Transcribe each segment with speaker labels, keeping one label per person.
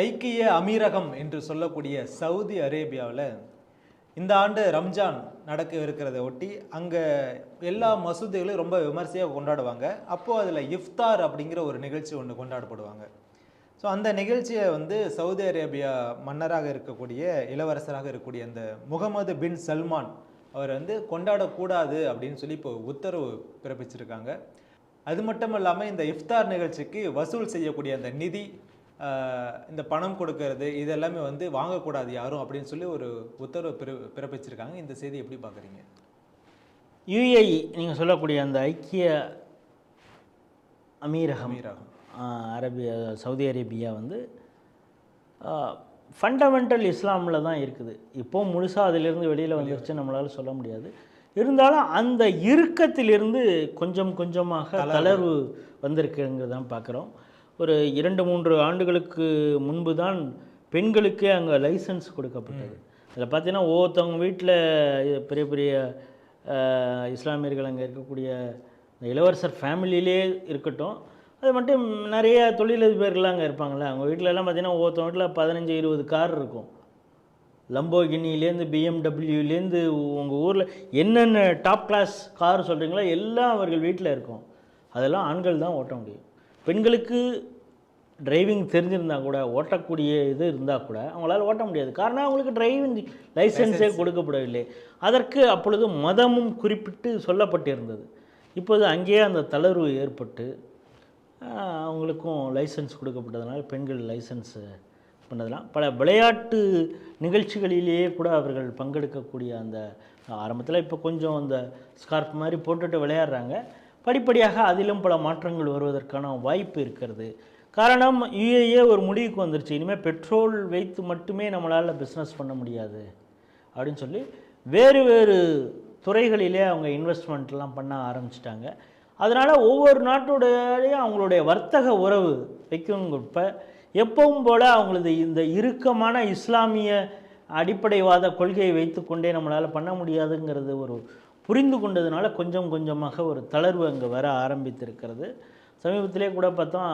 Speaker 1: ஐக்கிய அமீரகம் என்று சொல்லக்கூடிய சவுதி அரேபியாவில் இந்த ஆண்டு ரம்ஜான் நடக்க இருக்கிறத ஒட்டி அங்கே எல்லா மசூதிகளும் ரொம்ப விமர்சையாக கொண்டாடுவாங்க. அப்போது அதில் இஃப்தார் அப்படிங்கிற ஒரு நிகழ்ச்சி ஒன்று கொண்டாடப்படுவாங்க. ஸோ அந்த நிகழ்ச்சியை வந்து சவுதி அரேபியா மன்னராக இருக்கக்கூடிய இளவரசராக இருக்கக்கூடிய அந்த முகமது பின் சல்மான் அவர் வந்து கொண்டாடக்கூடாது அப்படின்னு சொல்லி இப்போ உத்தரவு பிறப்பிச்சிருக்காங்க. அது மட்டும் இல்லாமல் இந்த இஃப்தார் நிகழ்ச்சிக்கு வசூல் செய்யக்கூடிய அந்த நிதி இந்த பணம் கொடுக்கறது இது எல்லாமே வந்து வாங்கக்கூடாது யாரும் அப்படின்னு சொல்லி ஒரு உத்தரவு பிற பிறப்பிச்சிருக்காங்க. இந்த செய்தி எப்படி பார்க்குறீங்க?
Speaker 2: யுஏஇ நீங்கள் சொல்லக்கூடிய அந்த ஐக்கிய அமீரகம்
Speaker 1: அமீரகம்.
Speaker 2: அரேபியா சவுதி அரேபியா வந்து ஃபண்டமெண்டல் இஸ்லாமில் தான் இருக்குது. இப்போ முழுசாக அதிலிருந்து வெளியில் வந்துருச்சு நம்மளால் சொல்ல முடியாது. இருந்தாலும் அந்த இறுக்கத்திலிருந்து கொஞ்சம் கொஞ்சமாக தளர்வு. வந்திருக்குங்கிறது தான் பார்க்குறோம். ஒரு இரண்டு மூன்று ஆண்டுகளுக்கு முன்பு தான் பெண்களுக்கே அங்கே லைசன்ஸ் கொடுக்கப்பட்டது. அதில் பார்த்தீங்கன்னா ஒவ்வொருத்தவங்க வீட்டில் பெரிய பெரிய இஸ்லாமியர்கள் அங்கே இருக்கக்கூடிய இளவரசர் ஃபேமிலியிலே இருக்கட்டும். அது மட்டும் நிறைய தொழிலதிபர்கள் அங்கே இருப்பாங்கள்ல அவங்க வீட்டில எல்லாம் பார்த்தீங்கன்னா ஒவ்வொருத்தவங்க வீட்டில் பதினஞ்சு இருபது கார் இருக்கும். லம்போகினிலேருந்து பிஎம்டபிள்யூலேருந்து உங்கள் ஊரில் என்னென்ன டாப் கிளாஸ் கார் சொல்கிறீங்களோ எல்லாம் அவர்கள் வீட்டில் இருக்கும். அதெல்லாம் ஆண்கள் தான் ஓட்ட முடியும். பெண்களுக்கு டிரைவிங் தெரிஞ்சிருந்தா கூட ஓட்டக்கூடிய இது இருந்தால் கூட அவங்களால ஓட்ட முடியாது. காரணம் அவங்களுக்கு டிரைவிங் லைசன்ஸே கொடுக்கப்படவில்லை. அதற்கு அப்பொழுது மதமும் குறிப்பிட்டு சொல்லப்பட்டிருந்தது. இப்போது அங்கேயே அந்த தளர்வு ஏற்பட்டு அவங்களுக்கும் லைசன்ஸ் கொடுக்கப்பட்டதுனால பெண்கள் லைசன்ஸ் பண்ணதெல்லாம் பல விளையாட்டு நிகழ்ச்சிகளிலேயே கூட அவர்கள் பங்கெடுக்கக்கூடிய அந்த ஆரம்பத்தில் இப்போ கொஞ்சம் அந்த ஸ்கார்ப் மாதிரி போட்டுட்டு விளையாடுறாங்க. படிப்படியாக அதிலும் பல மாற்றங்கள் வருவதற்கான வாய்ப்பு இருக்கிறது. காரணம் யுஏஏ ஒரு முடிவுக்கு வந்துருச்சு. இனிமேல் பெட்ரோல் வைத்து மட்டுமே நம்மளால் பிஸ்னஸ் பண்ண முடியாது. அப்படின்னு சொல்லி வேறு வேறு துறைகளிலே அவங்க இன்வெஸ்ட்மெண்ட்லாம் பண்ண ஆரம்பிச்சிட்டாங்க. அதனால் ஒவ்வொரு நாட்டுடையும் அவங்களுடைய வர்த்தக உறவு வைக்குங்கப்ப எப்பவும் போல் அவங்களது இந்த இறுக்கமான இஸ்லாமிய அடிப்படைவாத கொள்கையை வைத்துக்கொண்டே நம்மளால் பண்ண முடியாதுங்கிறது ஒரு புரிந்து கொண்டதுனால கொஞ்சம் கொஞ்சமாக ஒரு தளர்வு அங்கே வர ஆரம்பித்திருக்கிறது. சமீபத்திலே கூட பார்த்தோம்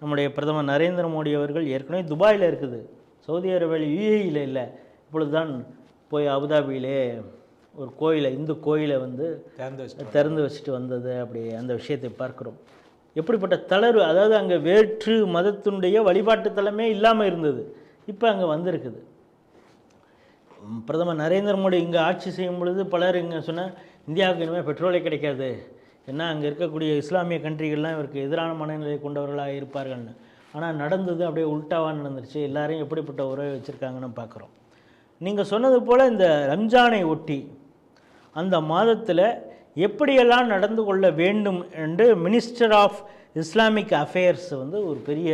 Speaker 2: நம்முடைய பிரதமர் நரேந்திர மோடி அவர்கள் ஏற்கனவே துபாயில் இருக்குது. சவுதி அரேபியாவில் யுஏஇயில் இல்லை. இப்பொழுது தான் போய் அபுதாபியிலே ஒரு கோயிலை இந்து கோயிலை வந்து
Speaker 1: திறந்து வச்சு
Speaker 2: திறந்து வச்சுட்டு வந்தது அப்படி அந்த விஷயத்தை பார்க்கிறோம். எப்படிப்பட்ட தளர்வு அதாவது அங்கே வேற்று மதத்தினுடைய வழிபாட்டு தலமே இல்லாமல் இருந்தது. இப்போ அங்கே வந்திருக்குது. பிரதமர் நரேந்திர மோடி இங்கே ஆட்சி செய்யும் பொழுது பலர் இங்கே சொன்னால் இந்தியாவுக்கு இனிமேல் பெட்ரோலே கிடைக்காது. ஏன்னா அங்கே இருக்கக்கூடிய இஸ்லாமிய கண்ட்ரிகள்லாம் இவருக்கு எதிரான மனநிலை கொண்டவர்களாக இருப்பார்கள்னு. ஆனால் நடந்தது அப்படியே உல்ட்டாவாக நடந்துருச்சு. எல்லாரையும் எப்படிப்பட்ட உறவை வச்சுருக்காங்கன்னு பார்க்குறோம். நீங்கள் சொன்னது போல் இந்த ரம்ஜானை ஒட்டி அந்த மாதத்தில் எப்படியெல்லாம் நடந்து கொள்ள வேண்டும் என்று மினிஸ்டர் ஆஃப் இஸ்லாமிக் அஃபேர்ஸ் வந்து ஒரு பெரிய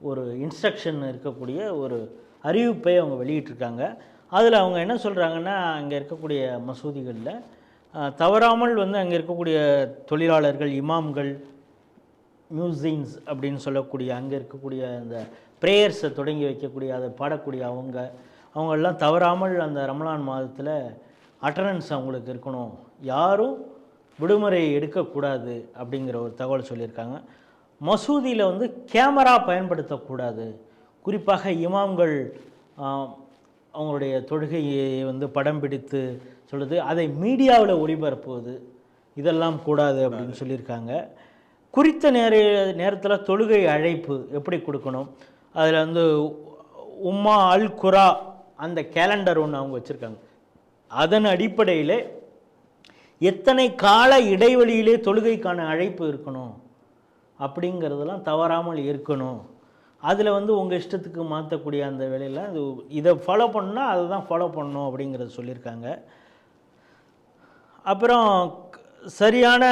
Speaker 2: ஒரு இன்ஸ்ட்ரக்ஷன் இருக்கக்கூடிய ஒரு அறிவிப்பை அவங்க வெளியிட்டிருக்காங்க. அதில் அவங்க என்ன சொல்கிறாங்கன்னா அங்கே இருக்கக்கூடிய மசூதிகளில் தவறாமல் வந்து அங்கே இருக்கக்கூடிய தொழிலாளர்கள் இமாம்கள் மியூசின்ஸ் அப்படின்னு சொல்லக்கூடிய அங்கே இருக்கக்கூடிய அந்த ப்ரேயர்ஸை தொடங்கி வைக்கக்கூடிய அதை பாடக்கூடிய அவங்க அவங்கெல்லாம் தவறாமல் அந்த ரமலான் மாதத்தில் அட்டனன்ஸ் அவங்களுக்கு இருக்கணும். யாரும் விடுமுறை எடுக்கக்கூடாது அப்படிங்கிற ஒரு தகவல் சொல்லியிருக்காங்க. மசூதியில் வந்து கேமரா பயன்படுத்தக்கூடாது. குறிப்பாக இமாம்கள் அவங்களுடைய தொழுகையை வந்து படம் பிடித்து சொல்லுது அதை மீடியாவில் ஒளிபரப்புவது இதெல்லாம் கூடாது அப்படின்னு சொல்லியிருக்காங்க. குறித்த நேர நேரத்தில் தொழுகை அழைப்பு எப்படி கொடுக்கணும்? அதில் வந்து உம்மா அல் குரா அந்த கேலண்டர் ஒன்று அவங்க வச்சுருக்காங்க. அதன் அடிப்படையில் எத்தனை கால இடைவெளியிலே தொழுகைக்கான அழைப்பு இருக்கணும்? அப்படிங்கிறதெல்லாம் தவறாமல் இருக்கணும். அதில் வந்து உங்கள் இஷ்டத்துக்கு மாற்றக்கூடிய அந்த வேலையில் அது இதை ஃபாலோ பண்ணால் அதை தான் ஃபாலோ பண்ணணும் அப்படிங்கிறத சொல்லியிருக்காங்க. அப்புறம் சரியான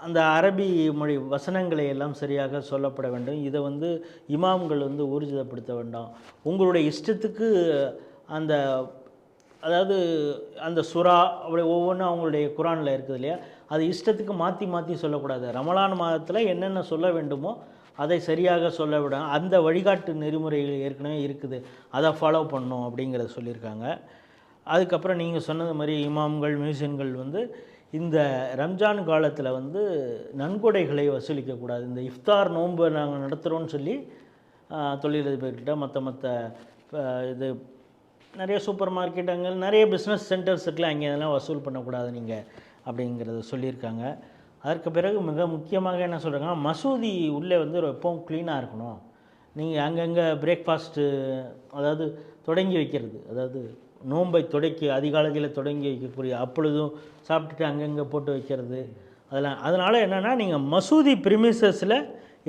Speaker 2: அந்த அரபி மொழி வசனங்களை எல்லாம் சரியாக சொல்லப்பட வேண்டும். இதை வந்து இமாம்கள் வந்து ஊர்ஜிதப்படுத்த வேண்டாம். உங்களுடைய இஷ்டத்துக்கு அந்த அதாவது அந்த சுறா அப்படி ஒவ்வொன்றும் அவங்களுடைய குரானில் இருக்குது இல்லையா? அது இஷ்டத்துக்கு மாற்றி மாற்றி சொல்லக்கூடாது. ரமலான் மாதத்தில் என்னென்ன சொல்ல வேண்டுமோ அதை சரியாக சொல்ல விட அந்த வழிகாட்டு நெறிமுறைகள் ஏற்கனவே இருக்குது. அதை ஃபாலோ பண்ணணும் அப்படிங்கிறத சொல்லியிருக்காங்க. அதுக்கப்புறம் நீங்கள் சொன்னது மாதிரி இமாம்கள் மியூசியன்கள் வந்து இந்த ரம்ஜான் காலத்தில் வந்து நன்கொடைகளை வசூலிக்கக்கூடாது இந்த இஃப்தார் நோன்பை நாங்கள் நடத்துகிறோன்னு சொல்லி தொழிலதிபர்கிட்ட மற்ற மற்ற இது நிறைய சூப்பர் மார்க்கெட்டுங்கள் நிறைய பிஸ்னஸ் சென்டர்ஸ் இருக்குல்ல அங்கே இதெல்லாம் வசூல் பண்ணக்கூடாது நீங்கள் அப்படிங்கிறத சொல்லியிருக்காங்க. அதற்கு பிறகு மிக முக்கியமாக என்ன சொல்கிறாங்கன்னா மசூதி உள்ளே வந்து எப்பவும் க்ளீனாக இருக்கணும். நீங்கள் அங்கங்கே பிரேக்ஃபாஸ்ட்டு அதாவது தொடங்கி வைக்கிறது. அதாவது நோன்பை தொடக்கி அதிகாலையில் தொடங்கி வைக்கக்கூடிய அப்பொழுதும் சாப்பிட்டுட்டு அங்கங்கே போட்டு வைக்கிறது. அதெல்லாம் அதனால் என்னென்னா நீங்கள் மசூதி ப்ரிமிசஸில்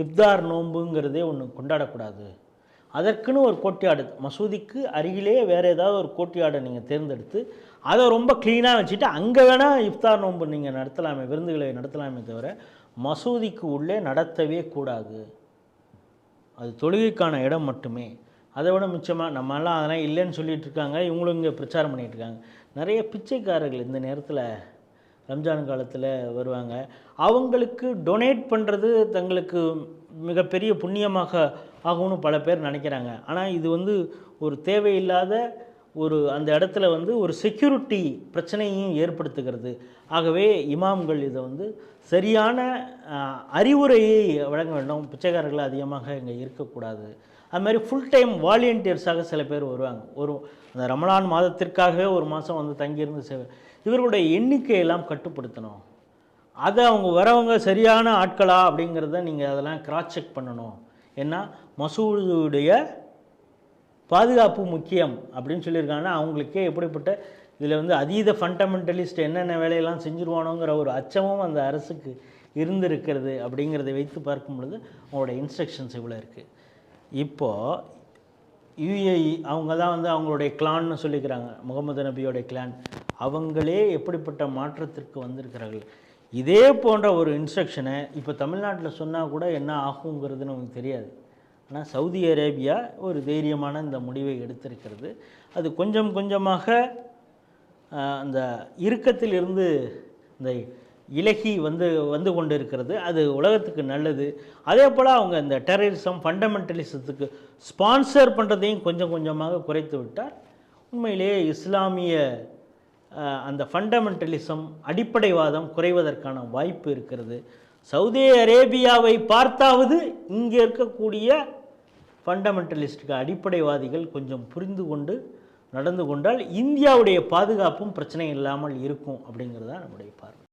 Speaker 2: இப்தார் நோன்புங்கிறதே ஒன்று கொண்டாடக்கூடாது. அதற்குன்னு ஒரு கோட்டியாடு மசூதிக்கு அருகிலே வேறு ஏதாவது ஒரு கோட்டியாடை நீங்கள் தேர்ந்தெடுத்து அதை ரொம்ப க்ளீனாக வச்சுட்டு அங்கே வேணால் இஃப்தார் நோன்பு நீங்கள் நடத்தலாமே விருந்துகளை நடத்தலாமே தவிர மசூதிக்கு உள்ளே நடத்தவே கூடாது. அது தொழுகைக்கான இடம் மட்டுமே. அதை விட மிச்சமாக நம்மளாம் அதெல்லாம் இல்லைன்னு சொல்லிட்டு இருக்காங்க இவங்களும் இங்கே பிரச்சாரம் பண்ணிட்டு இருக்காங்க. நிறைய பிச்சைக்காரர்கள் இந்த நேரத்தில் ரம்ஜான் காலத்தில் வருவாங்க. அவங்களுக்கு டொனேட் பண்ணுறது தங்களுக்கு மிகப்பெரிய புண்ணியமாக ஆகும்னு பல பேர் நினைக்கிறாங்க. ஆனால் இது வந்து ஒரு தேவையில்லாத ஒரு அந்த இடத்துல வந்து ஒரு செக்யூரிட்டி பிரச்சனையும் ஏற்படுத்துகிறது. ஆகவே இமாம்கள் இதை வந்து சரியான அறிவுரையை வழங்க வேண்டும். பிச்சைக்காரர்கள் அதிகமாக இங்கே இருக்கக்கூடாது. அது மாதிரி ஃபுல் டைம் வாலியன்டியர்ஸாக சில பேர் வருவாங்க. ஒரு அந்த ரமலான் மாதத்திற்காகவே ஒரு மாதம் வந்து தங்கியிருந்து சேவை இவர்களுடைய எண்ணிக்கையெல்லாம் கட்டுப்படுத்தணும். அதை அவங்க வரவங்க சரியான ஆட்களா அப்படிங்கிறத நீங்கள் அதெல்லாம் கிராஸ் செக் பண்ணணும். ஏன்னா மசூதுடைய பாதுகாப்பு முக்கியம் அப்படின்னு சொல்லியிருக்காங்கன்னா அவங்களுக்கே எப்படிப்பட்ட இதில் வந்து அதீத ஃபண்டமெண்டலிஸ்ட் என்னென்ன வேலையெல்லாம் செஞ்சுருவானோங்கிற ஒரு அச்சமும் அந்த அரசுக்கு இருந்திருக்கிறது அப்படிங்கிறத வைத்து பார்க்கும் பொழுது அவங்களோட இன்ஸ்ட்ரக்ஷன்ஸ் இவ்வளோ இருக்குது இப்போது யுஏஇ அவங்க தான் வந்து அவங்களுடைய கிளான்னு சொல்லிக்கிறாங்க முகமது நபியோடைய கிளான் அவங்களே எப்படிப்பட்ட மாற்றத்திற்கு வந்திருக்கிறார்கள்? இதே போன்ற ஒரு இன்ஸ்ட்ரக்ஷனை இப்போ தமிழ்நாட்டில் சொன்னால் கூட என்ன ஆகுங்கிறது நமக்கு தெரியாது. ஆனால் சவுதி அரேபியா ஒரு தைரியமான இந்த முடிவை எடுத்திருக்கிறது. அது கொஞ்சம் கொஞ்சமாக அந்த இறுக்கத்தில் இருந்து இந்த இலகி வந்து வந்து கொண்டு இருக்கிறது அது உலகத்துக்கு நல்லது. அதே போல் அவங்க இந்த டெரரிசம் ஃபண்டமெண்டலிசத்துக்கு ஸ்பான்சர் பண்ணுறதையும் கொஞ்சம் கொஞ்சமாக குறைத்து விட்டால் உண்மையிலேயே இஸ்லாமிய அந்த ஃபண்டமெண்டலிசம் அடிப்படைவாதம் குறைவதற்கான வாய்ப்பு இருக்கிறது. சவுதி அரேபியாவை பார்த்தாவது இங்கே இருக்கக்கூடிய ஃபண்டமெண்டலிஸ்டுக்கு அடிப்படைவாதிகள் கொஞ்சம் புரிந்து கொண்டு நடந்து கொண்டால் இந்தியாவுடைய பாதுகாப்பும் பிரச்சனை இல்லாமல் இருக்கும் அப்படிங்கிறது தான் நம்முடைய பார்வை.